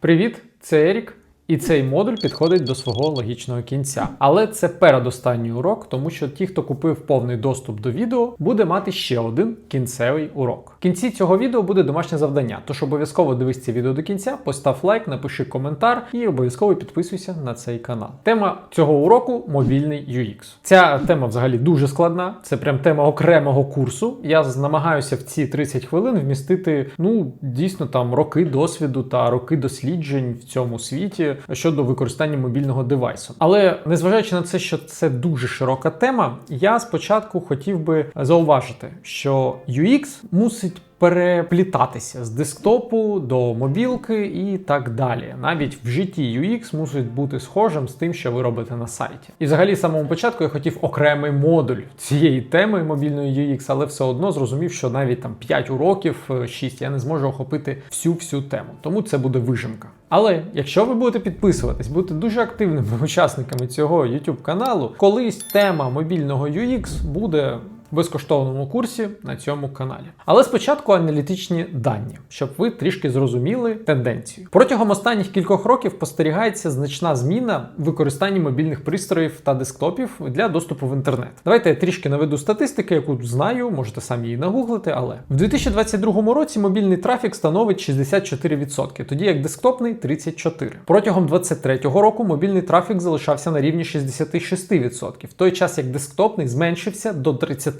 Привіт, це Ерік. І цей модуль підходить до свого логічного кінця. Але це передостанній урок, тому що ті, хто купив повний доступ до відео, буде мати ще один кінцевий урок. Кінці цього відео буде домашнє завдання. Тож обов'язково дивись це відео до кінця, постав лайк, напиши коментар і обов'язково підписуйся на цей канал. Тема цього уроку мобільний UX. Ця тема взагалі дуже складна. Це прям тема окремого курсу. Я намагаюся в ці 30 хвилин вмістити ну дійсно там роки досвіду та роки досліджень в цьому світі щодо використання мобільного девайсу. Але незважаючи на це, що це дуже широка тема, я спочатку хотів би зауважити, що UX мусить переплітатися з десктопу до мобілки і так далі. Навіть в житті UX мусить бути схожим з тим, що ви робите на сайті. І взагалі, з самому початку я хотів окремий модуль цієї теми мобільної UX, але все одно зрозумів, що навіть там 5 уроків, 6 я не зможу охопити всю всю тему. Тому це буде вижимка. Але якщо ви будете підписуватись, будете дуже активними учасниками цього YouTube каналу, колись тема мобільного UX буде безкоштовному курсі на цьому каналі. Але спочатку аналітичні дані, щоб ви трішки зрозуміли тенденцію. Протягом останніх кількох років спостерігається значна зміна в використанні мобільних пристроїв та десктопів для доступу в інтернет. Давайте я трішки наведу статистики, яку знаю, можете самі її нагуглити, але в 2022 році мобільний трафік становить 64%, тоді як десктопний 34%. Протягом 2023 року мобільний трафік залишався на рівні 66%, в той час як десктопний зменшився до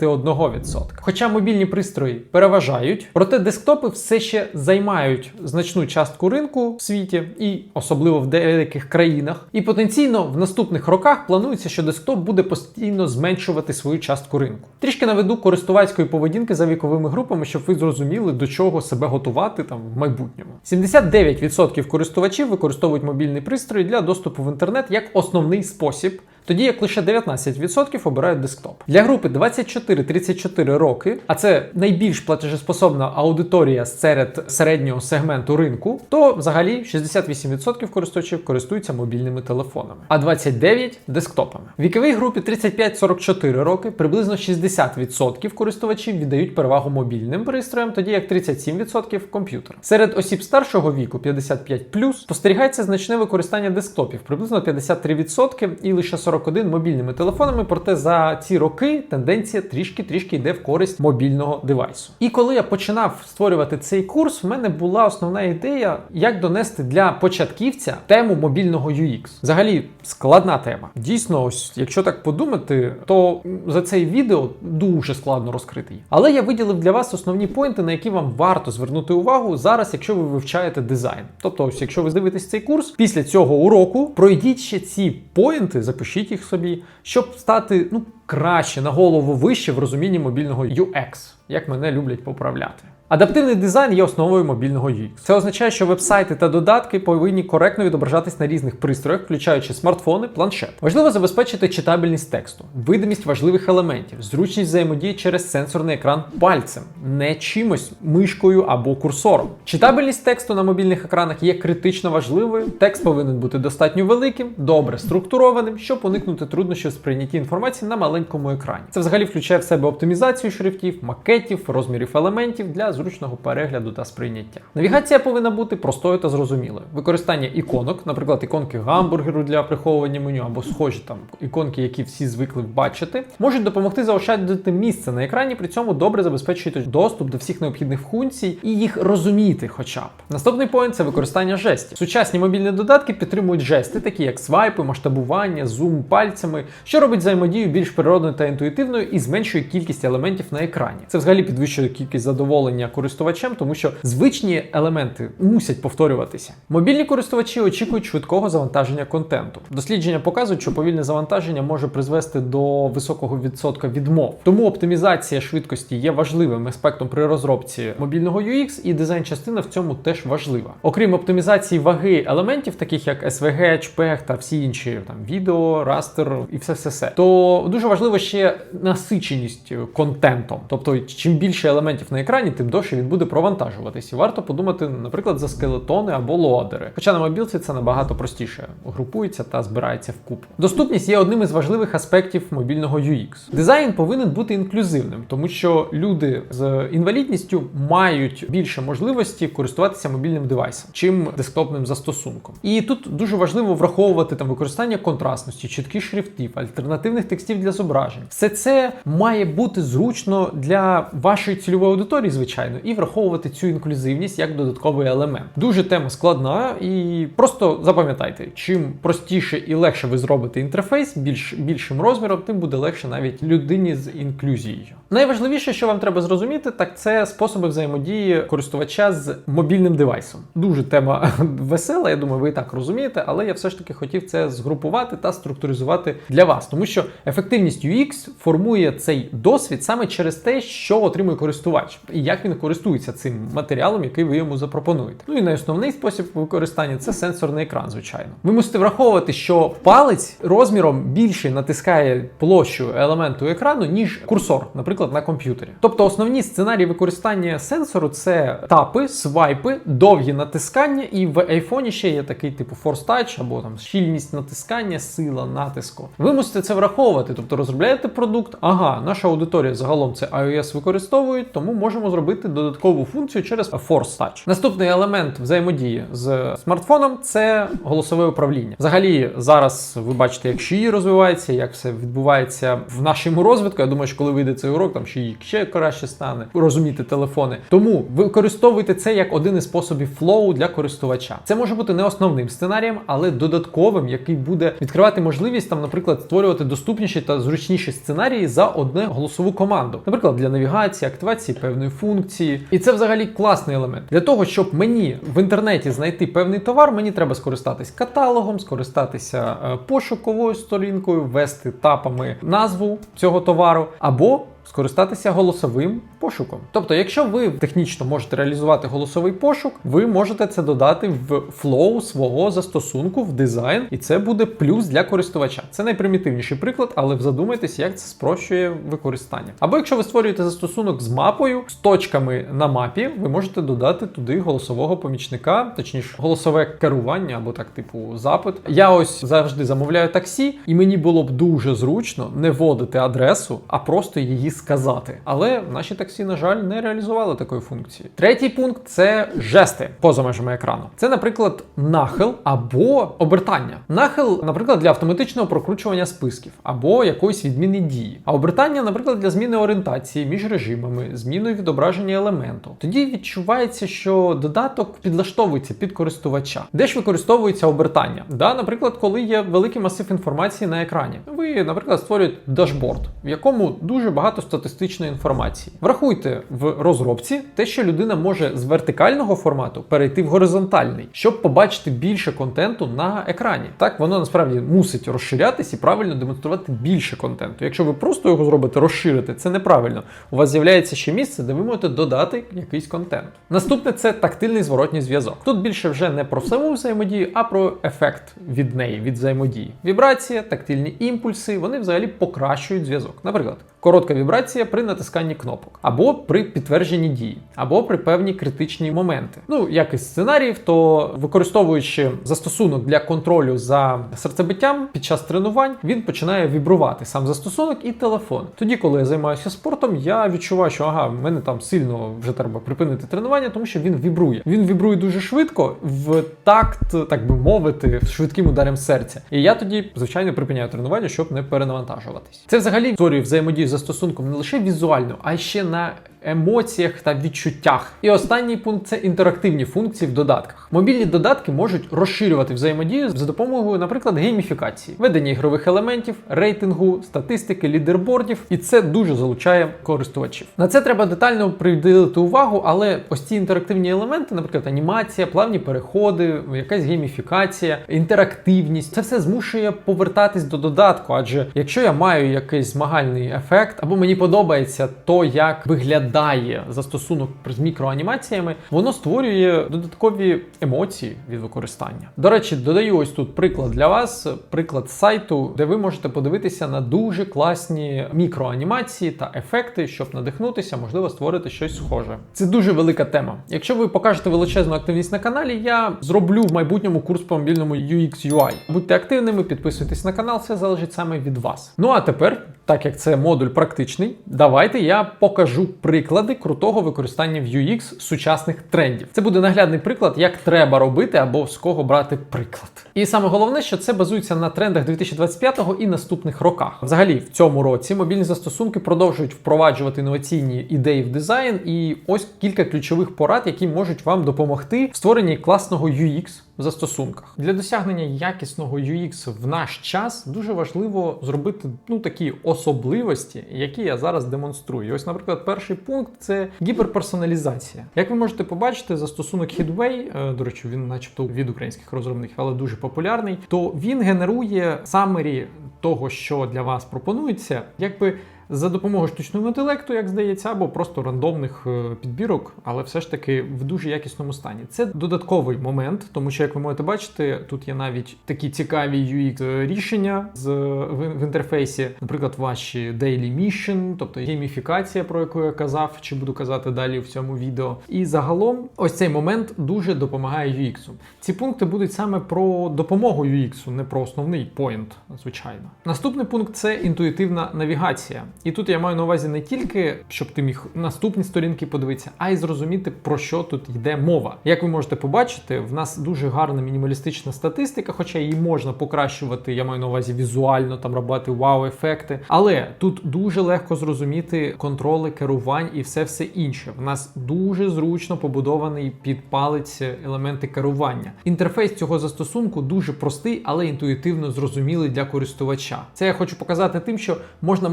31%. Хоча мобільні пристрої переважають, проте десктопи все ще займають значну частку ринку в світі і особливо в деяких країнах. І потенційно в наступних роках планується, що десктоп буде постійно зменшувати свою частку ринку. Трішки наведу користувацької поведінки за віковими групами, щоб ви зрозуміли, до чого себе готувати там в майбутньому. 79% користувачів використовують мобільний пристрій для доступу в інтернет як основний спосіб. Тоді як лише 19% обирають десктоп. Для групи 24-34 роки, а це найбільш платежеспособна аудиторія серед середнього сегменту ринку, то взагалі 68% користувачів користуються мобільними телефонами, а 29% десктопами. В віковій групі 35-44 роки приблизно 60% користувачів віддають перевагу мобільним пристроям, тоді як 37% комп'ютерам. Серед осіб старшого віку 55+, спостерігається значне використання десктопів, приблизно 53% і лише 41 мобільними телефонами, проте за ці роки тенденція трішки-трішки йде в користь мобільного девайсу. І коли я починав створювати цей курс, в мене була основна ідея, як донести для початківця тему мобільного UX. Взагалі складна тема. Дійсно, ось якщо так подумати, то за цей відео дуже складно розкрити її. Але я виділив для вас основні поінти, на які вам варто звернути увагу зараз, якщо ви вивчаєте дизайн. Тобто, ось якщо ви дивитесь цей курс, після цього уроку пройдіть ще ці поінти, запишіть їх собі, щоб стати ну краще на голову вище в розумінні мобільного UX, як мене люблять поправляти. Адаптивний дизайн є основою мобільного UX. Це означає, що вебсайти та додатки повинні коректно відображатись на різних пристроях, включаючи смартфони, планшет. Важливо забезпечити читабельність тексту, видимість важливих елементів, зручність взаємодії через сенсорний екран пальцем, не чимось мишкою або курсором. Читабельність тексту на мобільних екранах є критично важливою. Текст повинен бути достатньо великим, добре структурованим, щоб уникнути труднощів з інформації на маленькому екрані. Це взагалі включає в себе оптимізацію шрифтів, макетів, розмірів елементів для зручного перегляду та сприйняття. Навігація повинна бути простою та зрозумілою. Використання іконок, наприклад, іконки гамбургеру для приховування меню або схожі там іконки, які всі звикли бачити, можуть допомогти заощадити місце на екрані, при цьому добре забезпечують доступ до всіх необхідних функцій і їх розуміти, хоча б. Наступний поінт це використання жестів. Сучасні мобільні додатки підтримують жести, такі як свайпи, масштабування, зум пальцями, що робить взаємодію більш природною та інтуїтивною і зменшує кількість елементів на екрані. Це взагалі підвищує кількість задоволення користувачем, тому що звичні елементи мусять повторюватися. Мобільні користувачі очікують швидкого завантаження контенту. Дослідження показують, що повільне завантаження може призвести до високого відсотка відмов. Тому оптимізація швидкості є важливим аспектом при розробці мобільного UX, і дизайн-частина в цьому теж важлива. Окрім оптимізації ваги елементів, таких як SVG, HPEG та всі інші там відео, растер і все все все то дуже важливо ще насиченість контентом. Тобто, чим більше елементів на екрані, тим дорожче довше він буде провантажуватись. І варто подумати, наприклад, за скелетони або лоадери. Хоча на мобілці це набагато простіше групується та збирається вкупу. Доступність є одним із важливих аспектів мобільного UX. Дизайн повинен бути інклюзивним, тому що люди з інвалідністю мають більше можливості користуватися мобільним девайсом, чим десктопним застосунком. І тут дуже важливо враховувати там використання контрастності, чітких шрифтів, альтернативних текстів для зображень. Все це має бути зручно для вашої цільової аудиторії, звичайно, і враховувати цю інклюзивність як додатковий елемент. Дуже тема складна, і просто запам'ятайте, чим простіше і легше ви зробите інтерфейс більш більшим розміром, тим буде легше навіть людині з інклюзією. Найважливіше, що вам треба зрозуміти, так це способи взаємодії користувача з мобільним девайсом. Дуже тема весела, я думаю, ви і так розумієте, але я все ж таки хотів це згрупувати та структуризувати для вас, тому що ефективність UX формує цей досвід саме через те, що отримує користувач, і як він користується цим матеріалом, який ви йому запропонуєте. Ну і найосновний спосіб використання це сенсорний екран, звичайно. Ви мусите враховувати, що палець розміром більше натискає площу елементу екрану, ніж курсор, наприклад, на комп'ютері. Тобто основні сценарії використання сенсору це тапи, свайпи, довгі натискання, і в айфоні ще є такий типу Touch або там щільність натискання, сила натиску. Ви мусите це враховувати, тобто розробляєте продукт. Ага, наша аудиторія загалом це iOS використовують, тому можемо зробити додаткову функцію через Force Touch. Наступний елемент взаємодії з смартфоном це голосове управління. Взагалі, зараз ви бачите, як Шиї розвивається, як все відбувається в нашому розвитку. Я думаю, що коли вийде цей урок, там Шиї ще краще стане розуміти телефони. Тому використовуйте це як один із способів флоу для користувача. Це може бути не основним сценарієм, але додатковим, який буде відкривати можливість там, наприклад, створювати доступніші та зручніші сценарії за одне голосову команду, наприклад, для навігації, активації певної функції. І це взагалі класний елемент. Для того, щоб мені в інтернеті знайти певний товар, мені треба скористатись каталогом, скористатися е, пошуковою сторінкою, ввести тапами назву цього товару або скористатися голосовим пошуком. Тобто, якщо ви технічно можете реалізувати голосовий пошук, ви можете це додати в флоу свого застосунку в дизайн, і це буде плюс для користувача. Це найпримітивніший приклад, але задумайтесь, як це спрощує використання. Або якщо ви створюєте застосунок з мапою, з точками на мапі, ви можете додати туди голосового помічника, точніше, голосове керування або так, типу, запит. Я ось завжди замовляю таксі, і мені було б дуже зручно не вводити адресу, а просто її сказати. Але наші таксі, на жаль, не реалізували такої функції. Третій пункт це жести поза межами екрану. Це, наприклад, нахил або обертання. Нахил, наприклад, для автоматичного прокручування списків або якоїсь відміни дії. А обертання, наприклад, для зміни орієнтації між режимами, зміною відображення елементу. Тоді відчувається, що додаток підлаштовується під користувача. Де ж використовується обертання? Да, наприклад, коли є великий масив інформації на екрані. Ви, наприклад, створюєте дашборд, в якому дуже багато статистичної інформації. Врахуйте в розробці те, що людина може з вертикального формату перейти в горизонтальний, щоб побачити більше контенту на екрані. Так воно насправді мусить розширятись і правильно демонструвати більше контенту. Якщо ви просто його зробите, розширите, це неправильно. У вас з'являється ще місце, де ви можете додати якийсь контент. Наступне це тактильний зворотній зв'язок. Тут більше вже не про саму взаємодію, а про ефект від неї, від взаємодії. Вібрація, тактильні імпульси, вони взагалі покращують зв'язок. Наприклад, коротка вібрація при натисканні кнопок, або при підтвердженні дії, або при певні критичні моменти. Ну, як із сценаріїв, то використовуючи застосунок для контролю за серцебиттям під час тренувань, він починає вібрувати сам застосунок і телефон. Тоді, коли я займаюся спортом, я відчуваю, що ага, в мене там сильно вже треба припинити тренування, тому що він вібрує. Він вібрує дуже швидко в такт, так би мовити, швидким ударом серця. І я тоді, звичайно, припиняю тренування, щоб не перенавантажуватись. Це взагалі створює взаємодію застосунком не лише візуально, а ще на емоціях та відчуттях. І останній пункт це інтерактивні функції в додатках. Мобільні додатки можуть розширювати взаємодію за допомогою, наприклад, гейміфікації, ведення ігрових елементів, рейтингу, статистики, лідербордів, і це дуже залучає користувачів. На це треба детально приділити увагу, але ось ці інтерактивні елементи, наприклад, анімація, плавні переходи, якась гейміфікація, інтерактивність, це все змушує повертатись до додатку. Адже якщо я маю якийсь змагальний ефект, або мені подобається то, як виглядає виглядає застосунок з мікроанімаціями, воно створює додаткові емоції від використання. До речі, додаю ось тут приклад для вас, приклад сайту, де ви можете подивитися на дуже класні мікроанімації та ефекти, щоб надихнутися, можливо, створити щось схоже. Це дуже велика тема. Якщо ви покажете величезну активність на каналі, я зроблю в майбутньому курс по мобільному UX UI. Будьте активними, підписуйтесь на канал, все залежить саме від вас. Ну а тепер, так як це модуль практичний, давайте я покажу приклади крутого використання в UX сучасних трендів. Це буде наглядний приклад, як треба робити або з кого брати приклад. І саме головне, що це базується на трендах 2025 і наступних роках. Взагалі, в цьому році мобільні застосунки продовжують впроваджувати інноваційні ідеї в дизайн, і ось кілька ключових порад, які можуть вам допомогти в створенні класного UX застосунках. Для досягнення якісного UX в наш час дуже важливо зробити ну такі особливості, які я зараз демонструю. І ось, наприклад, перший пункт це гіперперсоналізація. Як ви можете побачити, застосунок Headway, е, до речі, він, начебто, від українських розробників, але дуже популярний, то він генерує самері того, що для вас пропонується, якби за допомогою штучного інтелекту, як здається, або просто рандомних е, підбірок, але все ж таки в дуже якісному стані. Це додатковий момент, тому що, як ви можете бачити, тут є навіть такі цікаві UX рішення з в, в інтерфейсі, наприклад, ваші daily mission, тобто гейміфікація, про яку я казав, чи буду казати далі в цьому відео. І загалом, ось цей момент дуже допомагає UX. Ці пункти будуть саме про допомогу UX, не про основний поінт, звичайно. Наступний пункт це інтуїтивна навігація. І тут я маю на увазі не тільки, щоб ти міг наступні сторінки подивитися, а й зрозуміти, про що тут йде мова. Як ви можете побачити, в нас дуже гарна мінімалістична статистика, хоча її можна покращувати, я маю на увазі візуально, там робити вау-ефекти. Але тут дуже легко зрозуміти контроли керувань і все все інше. В нас дуже зручно побудований під палець елементи керування. Інтерфейс цього застосунку дуже простий, але інтуїтивно зрозумілий для користувача. Це я хочу показати тим, що можна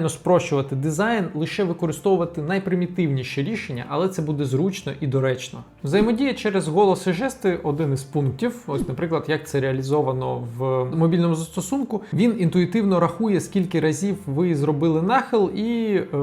максимально спрощувати дизайн, лише використовувати найпримітивніші рішення, але це буде зручно і доречно. Взаємодія через голос і жести один із пунктів. Ось, наприклад, як це реалізовано в мобільному застосунку. Він інтуїтивно рахує, скільки разів ви зробили нахил, і е,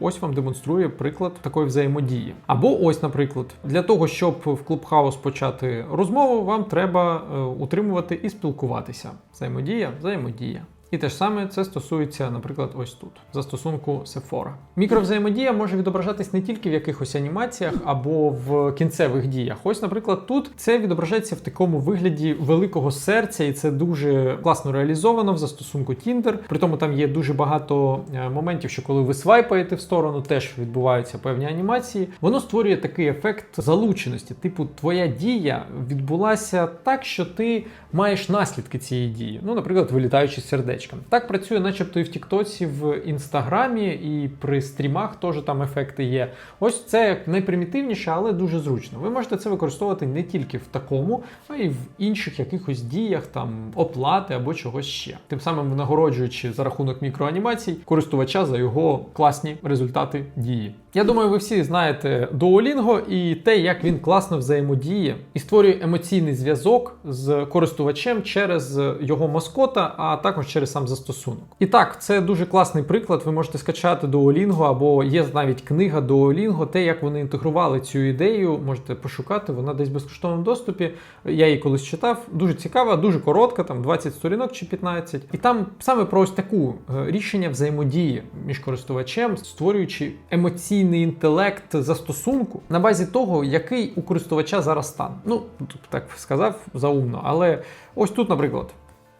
ось вам демонструє приклад такої взаємодії. Або ось, наприклад, для того, щоб в Clubhouse почати розмову, вам треба е, утримувати і спілкуватися. Взаємодія, взаємодія. І те ж саме це стосується, наприклад, ось тут застосунку Sephora. Мікровзаємодія може відображатись не тільки в якихось анімаціях або в кінцевих діях. Ось, наприклад, тут це відображається в такому вигляді великого серця, і це дуже класно реалізовано в застосунку Tinder. При тому там є дуже багато е, моментів, що коли ви свайпаєте в сторону, теж відбуваються певні анімації. Воно створює такий ефект залученості. Типу, твоя дія відбулася так, що ти маєш наслідки цієї дії. Ну, наприклад, вилітаючи сердечком. Так працює, начебто, і в Тіктоці, в Інстаграмі, і при стрімах теж там ефекти є. Ось це найпримітивніше, але дуже зручно. Ви можете це використовувати не тільки в такому, а й в інших якихось діях, там оплати або чогось ще. Тим самим нагороджуючи за рахунок мікроанімацій користувача за його класні результати дії. Я думаю, ви всі знаєте Duolingo і те, як він класно взаємодіє і створює емоційний зв'язок з користувачем через його маскота, а також через сам застосунок. І так, це дуже класний приклад. Ви можете скачати Duolingo, або є навіть книга Duolingo, те, як вони інтегрували цю ідею, можете пошукати, вона десь в безкоштовному доступі. Я її колись читав. Дуже цікава, дуже коротка, там 20 сторінок чи 15. І там саме про ось таку е, рішення взаємодії між користувачем, створюючи емоційний інтелект застосунку на базі того, який у користувача зараз стан. Ну, так сказав заумно, але ось тут, наприклад.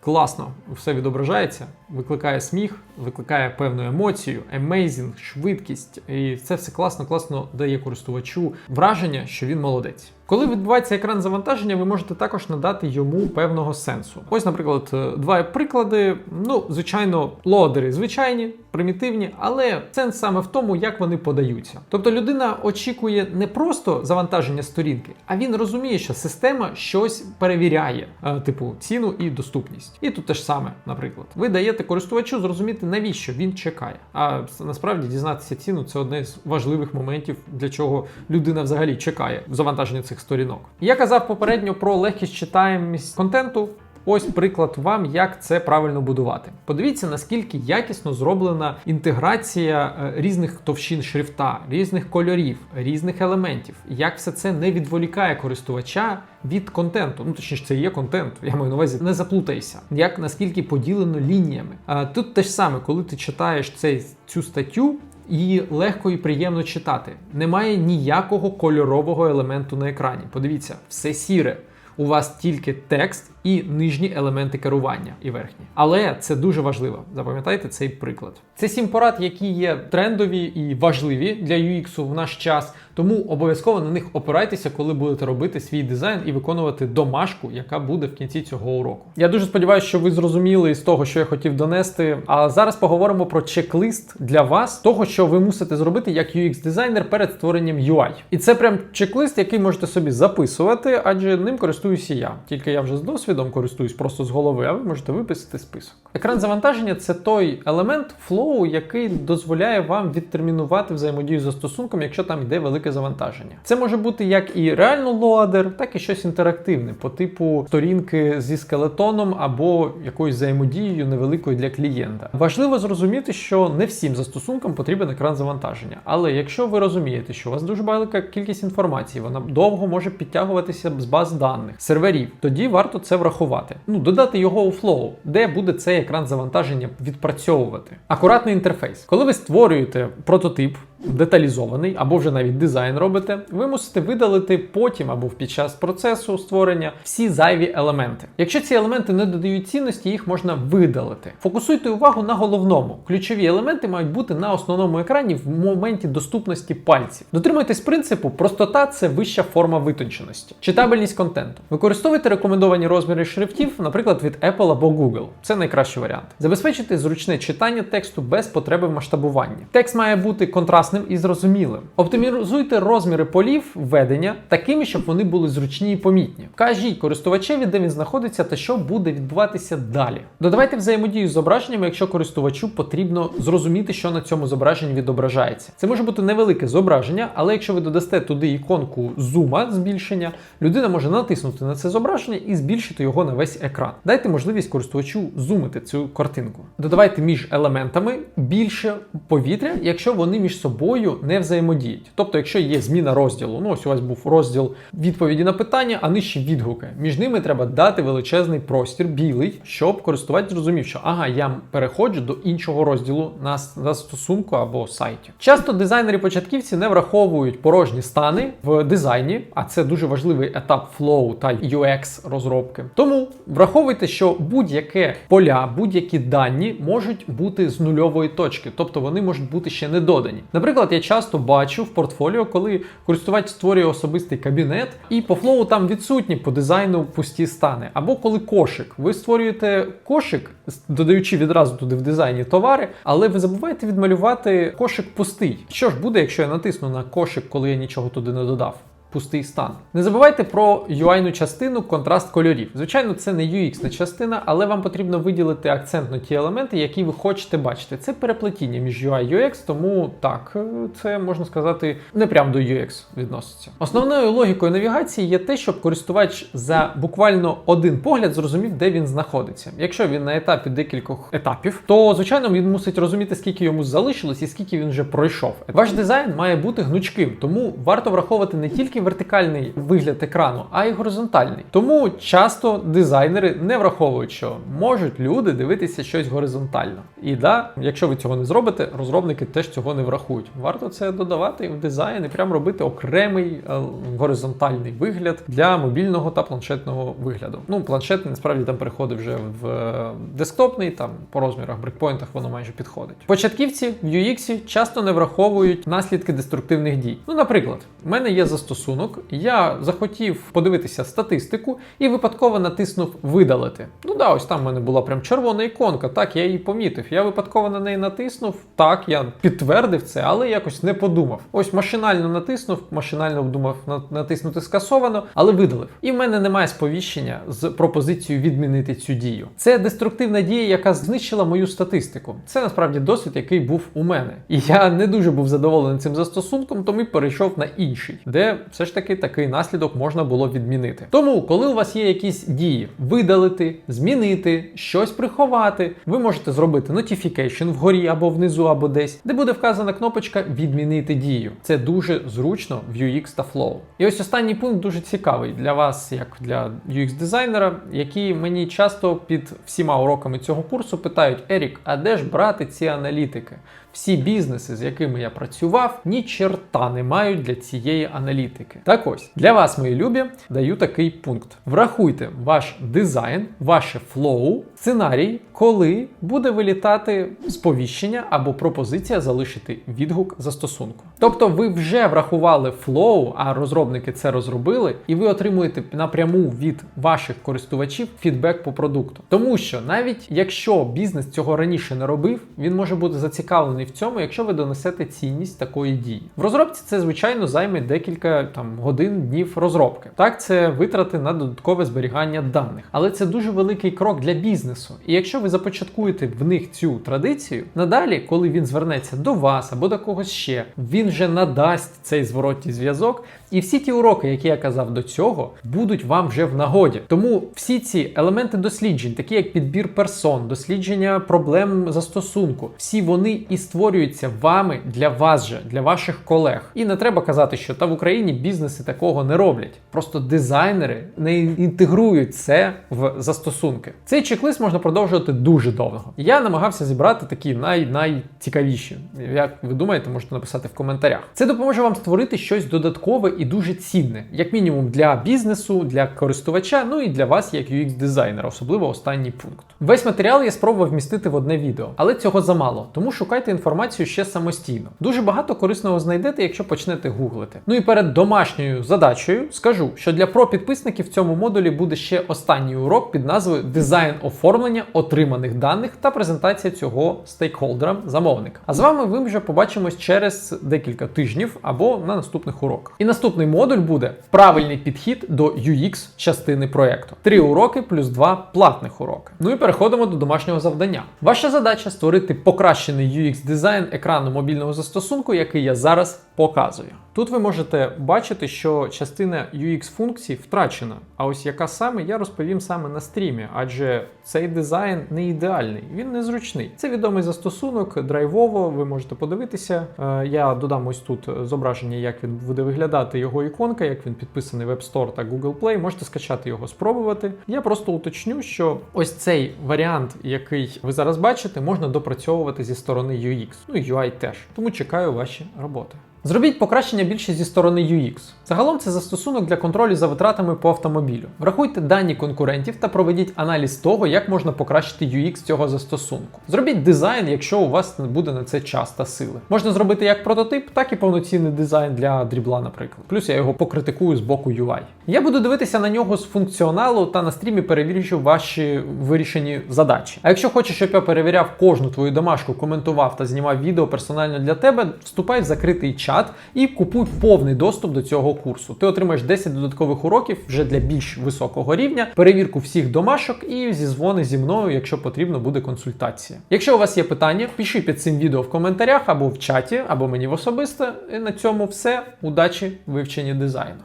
Класно все відображається, викликає сміх, викликає певну емоцію, емейзінг, швидкість, і це все класно, класно дає користувачу враження, що він молодець. Коли відбувається екран завантаження, ви можете також надати йому певного сенсу. Ось, наприклад, е, два приклади. Ну, звичайно, лодери звичайні, примітивні, але сенс саме в тому, як вони подаються. Тобто людина очікує не просто завантаження сторінки, а він розуміє, що система щось перевіряє, е, типу ціну і доступність. І тут те ж саме, наприклад, ви даєте користувачу зрозуміти, навіщо він чекає. А насправді дізнатися ціну це одне з важливих моментів, для чого людина взагалі чекає завантаження цих сторінок. Я казав попередньо про легкість читаємість контенту. Ось приклад вам, як це правильно будувати. Подивіться, наскільки якісно зроблена інтеграція е, різних товщин шрифта, різних кольорів, різних елементів. Як все це не відволікає користувача від контенту. Ну точніше, це є контент. Я маю на увазі, не заплутайся. Як наскільки поділено лініями. А тут те ж саме, коли ти читаєш цей цю статтю. Її легко і приємно читати. Немає ніякого кольорового елементу на екрані. Подивіться, все сіре. У вас тільки текст і нижні елементи керування і верхні. Але це дуже важливо. Запам'ятайте цей приклад. Це сім порад, які є трендові і важливі для UX в наш час. Тому обов'язково на них опирайтеся, коли будете робити свій дизайн і виконувати домашку, яка буде в кінці цього уроку. Я дуже сподіваюся, що ви зрозуміли з того, що я хотів донести. А зараз поговоримо про чек-лист для вас, того, що ви мусите зробити як UX-дизайнер перед створенням UI. І це прям чек-лист, який можете собі записувати, адже ним користуюся я. Тільки я вже з досвідом користуюсь просто з голови, а ви можете виписати список. Екран завантаження це той елемент флоу, який дозволяє вам відтермінувати взаємодію застосунком, якщо там йде велике завантаження. Це може бути як і реально лоадер, так і щось інтерактивне, по типу сторінки зі скелетоном або якоюсь взаємодією невеликою для клієнта. Важливо зрозуміти, що не всім застосункам потрібен екран завантаження. Але якщо ви розумієте, що у вас дуже велика кількість інформації, вона довго може підтягуватися з баз даних, серверів, тоді варто це врахувати. Ну, додати його у Flow, де буде цей екран завантаження відпрацьовувати. Акуратний інтерфейс. Коли ви створюєте прототип, деталізований або вже навіть дизайн робите, ви мусите видалити потім або під час процесу створення всі зайві елементи. Якщо ці елементи не додають цінності, їх можна видалити. Фокусуйте увагу на головному. Ключові елементи мають бути на основному екрані в моменті доступності пальців. Дотримуйтесь принципу, простота це вища форма витонченості. Читабельність контенту. Використовуйте рекомендовані розміри шрифтів, наприклад, від Apple або Google. Це найкращий варіант. Забезпечити зручне читання тексту без потреби в масштабуванні. Текст має бути контрастним і зрозумілим. Оптимізуйте розміри полів введення такими, щоб вони були зручні і помітні. Кажіть користувачеві, де він знаходиться та що буде відбуватися далі. Додавайте взаємодію з зображеннями, якщо користувачу потрібно зрозуміти, що на цьому зображенні відображається. Це може бути невелике зображення, але якщо ви додасте туди іконку зума збільшення, людина може натиснути на це зображення і збільшити його на весь екран. Дайте можливість користувачу зумити цю картинку. Додавайте між елементами більше повітря, якщо вони між собою не взаємодіють. Тобто, якщо є зміна розділу, ну ось у вас був розділ відповіді на питання, а нижче відгуки. Між ними треба дати величезний простір, білий, щоб користувач зрозумів, що ага, я переходжу до іншого розділу на застосунку або сайті. Часто дизайнери-початківці не враховують порожні стани в дизайні, а це дуже важливий етап флоу та UX розробки. Тому враховуйте, що будь-яке поля, будь-які дані можуть бути з нульової точки, тобто вони можуть бути ще не додані. Наприклад, я часто бачу в портфоліо, коли користувач створює особистий кабінет, і по флоу там відсутні по дизайну пусті стани. Або коли кошик. Ви створюєте кошик, додаючи відразу туди в дизайні товари, але ви забуваєте відмалювати кошик пустий. Що ж буде, якщо я натисну на кошик, коли я нічого туди не додав? Пустий стан. Не забувайте про UI-ну частину контраст кольорів. Звичайно, це не UX частина, але вам потрібно виділити акцент на ті елементи, які ви хочете бачити. Це переплетіння між UI і UX, тому так, це можна сказати не прямо до UX відноситься. Основною логікою навігації є те, щоб користувач за буквально один погляд зрозумів, де він знаходиться. Якщо він на етапі декількох етапів, то звичайно він мусить розуміти, скільки йому залишилось і скільки він вже пройшов. Ваш дизайн має бути гнучким, тому варто враховувати не тільки вертикальний вигляд екрану, а й горизонтальний. Тому часто дизайнери не враховують, що можуть люди дивитися щось горизонтально. І да, якщо ви цього не зробите, розробники теж цього не врахують. Варто це додавати в дизайн і прямо робити окремий е, горизонтальний вигляд для мобільного та планшетного вигляду. Ну, планшетний насправді там переходить вже в е, десктопний, там по розмірах, брекпойнтах воно майже підходить. Початківці в UX часто не враховують наслідки деструктивних дій. Ну, наприклад, в мене є застосунок. Я захотів подивитися статистику і випадково натиснув видалити. Ну да, ось там в мене була прям червона іконка. Так, я її помітив. Я випадково на неї натиснув. Так, я підтвердив це, але якось не подумав. Ось машинально натиснув, машинально думав натиснути скасовано, але видалив. І в мене немає сповіщення з пропозицією відмінити цю дію. Це деструктивна дія, яка знищила мою статистику. Це насправді досвід, який був у мене. І я не дуже був задоволений цим застосунком, тому й перейшов на інший, де все ж таки такий наслідок можна було відмінити. Тому, коли у вас є якісь дії, видалити, змінити, щось приховати, ви можете зробити notification вгорі або внизу, або десь, де буде вказана кнопочка Відмінити дію. Це дуже зручно в UX та Flow. І ось останній пункт дуже цікавий для вас, як для UX-дизайнера, які мені часто під всіма уроками цього курсу питають: Ерік, а де ж брати ці аналітики? Всі бізнеси, з якими я працював, ні черта не мають для цієї аналітики. Так ось для вас, мої любі, даю такий пункт: врахуйте ваш дизайн, ваше флоу, сценарій, коли буде вилітати сповіщення або пропозиція залишити відгук застосунку. Тобто, ви вже врахували флоу, а розробники це розробили, і ви отримуєте напряму від ваших користувачів фідбек по продукту. Тому що навіть якщо бізнес цього раніше не робив, він може бути зацікавлений в цьому, якщо ви донесете цінність такої дії. В розробці це звичайно займе декілька там годин, днів розробки. Так, це витрати на додаткове зберігання даних, але це дуже великий крок для бізнесу. І якщо ви започаткуєте в них цю традицію, надалі, коли він звернеться до вас або до когось ще, він вже надасть цей зворотній зв'язок. І всі ті уроки, які я казав до цього, будуть вам вже в нагоді. Тому всі ці елементи досліджень, такі як підбір персон, дослідження проблем застосунку, всі вони і створюються вами для вас же, для ваших колег. І не треба казати, що та в Україні бізнеси такого не роблять. Просто дизайнери не інтегрують це в застосунки. Цей чек-лист можна продовжувати дуже довго. Я намагався зібрати такі най найцікавіші. Як ви думаєте, можете написати в коментарях. Це допоможе вам створити щось додаткове і дуже цінне, як мінімум для бізнесу, для користувача, ну і для вас, як UX-дизайнера, особливо останній пункт. Весь матеріал я спробував вмістити в одне відео, але цього замало, тому шукайте інформацію ще самостійно. Дуже багато корисного знайдете, якщо почнете гуглити. Ну і перед домашньою задачею скажу, що для про-підписників в цьому модулі буде ще останній урок під назвою Дизайн оформлення отриманих даних та презентація цього стейкхолдерам замовника. А з вами ви вже побачимось через декілька тижнів або на наступних уроках. І наступний модуль буде правильний підхід до UX частини проекту. Три уроки плюс два платних уроки. Ну і переходимо до домашнього завдання. Ваша задача створити покращений UX дизайн екрану мобільного застосунку, який я зараз показую. Тут ви можете бачити, що частина UX функцій втрачена. А ось яка саме я розповім саме на стрімі, адже цей дизайн не ідеальний, він незручний. Це відомий застосунок, драйвово. Ви можете подивитися. Е, Я додам ось тут зображення, як він буде виглядати його іконка, як він підписаний в App Store та Google Play. Можете скачати його, спробувати. Я просто уточню, що ось цей варіант, який ви зараз бачите, можна допрацьовувати зі сторони UX. Ну і UI теж. Тому чекаю ваші роботи. Зробіть покращення більше зі сторони UX. Загалом це застосунок для контролю за витратами по автомобілю. Врахуйте дані конкурентів та проведіть аналіз того, як можна покращити UX цього застосунку. Зробіть дизайн, якщо у вас не буде на це час та сили. Можна зробити як прототип, так і повноцінний дизайн для дрібла, наприклад. Плюс я його покритикую з боку UI. Я буду дивитися на нього з функціоналу та на стрімі перевірю ваші вирішені задачі. А якщо хочеш, щоб я перевіряв кожну твою домашку, коментував та знімав відео персонально для тебе, вступай в закритий чат і купуй повний доступ до цього курсу. Ти отримаєш 10 додаткових уроків вже для більш високого рівня, перевірку всіх домашок і зізвони зі мною, якщо потрібно буде консультація. Якщо у вас є питання, пиши під цим відео в коментарях або в чаті, або мені в особисто. І на цьому все. Удачі вивченні дизайну.